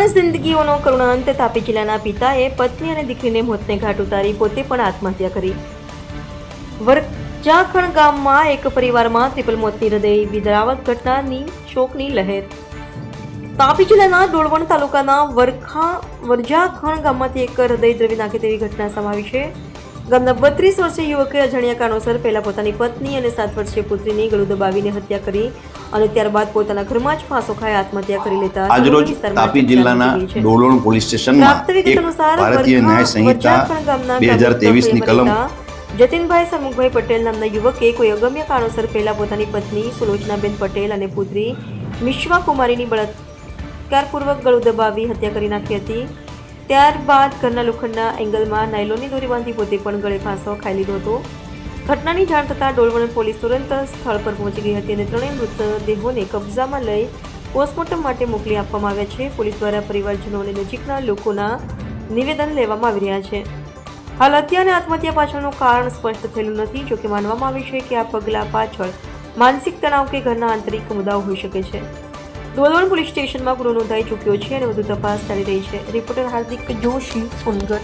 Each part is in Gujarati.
જીવોનો કરુણાંત તાપી જિલ્લાના પિતાએ પત્ની અને દીકરીને મોતને ઘાટ ઉતારી પોતે પણ આત્મહત્યા કરી. વરજાખણ ગામમાં એક પરિવારમાં ત્રિપલ મોતની હૃદય વિદરાવત ઘટનાની શોકની લહેર. તાપી જિલ્લાના ડોળવણ તાલુકાના વરખા વરજાખણ ગામમાંથી એક હૃદય દ્રવી નાખે તેવી ઘટના સમાવી છે. ગામના બત્રીસ વર્ષીય યુવકે અજાણ્યા કારણોસર પહેલાં પોતાની પત્ની અને સાત વર્ષીય પુત્રીની ગળું દબાવીને હત્યા કરી અને ત્યારબાદ પોતાના ઘરમાં જ ફાંસો ખાઈ આત્મહત્યા કરી લેતા આજરોજ તાપી જિલ્લાના. ડોલોણ પોલીસ સ્ટેશનમાં એક ભારતીય ન્યાય સંહિતા બે હજારની કલમ જતીનભાઈ સરમુખભાઈ પટેલ નામના યુવકે કોઈ અગમ્ય કારણોસર પહેલા પોતાની પત્ની સુલોચનાબેન પટેલ અને પુત્રી મિશ્વા કુમારીની બળાત્કારપૂર્વક ગળું દબાવી હત્યા કરી નાખી હતી ત્યારબાદ ઘરના લોખંડના એંગલમાં નાયલોની દોરી બાંધી પોતે પણ ગળે ફાંસો ખાઈ લીધો હતો. ઘટનાની જાણ થતાં ડોલવણ પોલીસ તુરંત સ્થળ પર પહોંચી ગઈ હતી અને ત્રણેય મૃતદેહોને કબજામાં લઈ પોસ્ટમોર્ટમ માટે મોકલી આપવામાં આવ્યા છે. પોલીસ દ્વારા પરિવારજનો અને નજીકના લોકોના નિવેદન લેવામાં આવી રહ્યા છે. હાલ હત્યા અને આત્મહત્યા પાછળનું કારણ સ્પષ્ટ થયેલું નથી, જોકે માનવામાં આવે છે કે આ પગલાં પાછળ માનસિક તણાવ કે ઘરના આંતરિક મુદ્દાઓ હોઈ શકે છે. ડોલવણ પોલીસ સ્ટેશનમાં ગુનો નોંધાઈ ચૂક્યો છે અને વધુ તપાસ ચાલી રહી છે. રિપોર્ટર હાર્દિક જોશી, સોનગઢ.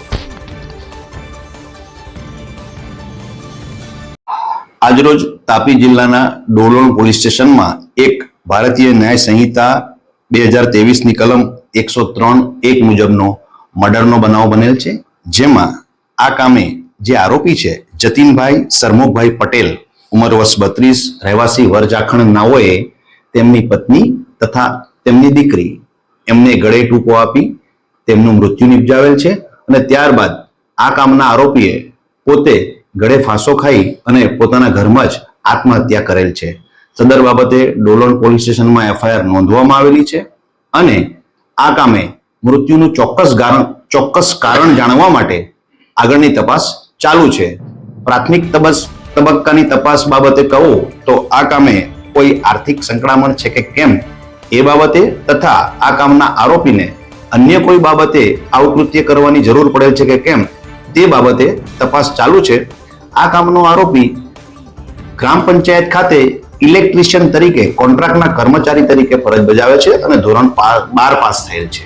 આજરોજ તાપી જિલ્લાના ડોલોણ પોલીસ સ્ટેશનમાં એક ભારતીય ન્યાય સંહિતા બે હજાર તેવીસની કલમ એકસો ત્રણ એક મુજબનો મર્ડરનો બનાવ બનેલ છે, જેમાં આ કામે જે આરોપી છે, જતીનભાઈ સરમુખભાઈ પટેલ, ઉંમર વર્ષ બત્રીસ, રહેવાસી વરજાખણ નાઓએ તેમની પત્ની તથા તેમની દીકરી એમને ગળે ટૂંકો આપી તેમનું મૃત્યુ નિપજાવેલ છે અને ત્યારબાદ આ કામના આરોપીએ પોતે ગળે ફાંસો ખાઈ અને પોતાના ઘરમાં જ આત્મહત્યા કરેલ છે. સદર બાબતે ડોલોન પોલીસ સ્ટેશનમાં એફઆઈઆર નોંધવામાં આવેલી છે અને આ કામે મૃત્યુનું ચોક્કસ કારણ ચોક્કસ કારણ જાણવા માટે આગળની તપાસ ચાલુ છે. પ્રાથમિક તબસ, તબક્કાની તપાસ બાબતે કહું તો આ કામે કોઈ આર્થિક સંકળામણ છે કે કેમ? એ બાબતે તથા આ કામના આરોપીને અન્ય કોઈ બાબતે આવકૃત્ય કરવાની જરૂર પડેલ છે કે કેમ, તે બાબતે તપાસ ચાલુ છે. આ કામનો આરોપી ગ્રામ પંચાયત ખાતે ઇલેક્ટ્રિશિયન તરીકે કોન્ટ્રાક્ટના કર્મચારી તરીકે ફરજ બજાવે છે અને ધોરણ બાર પાસ થયેલ છે.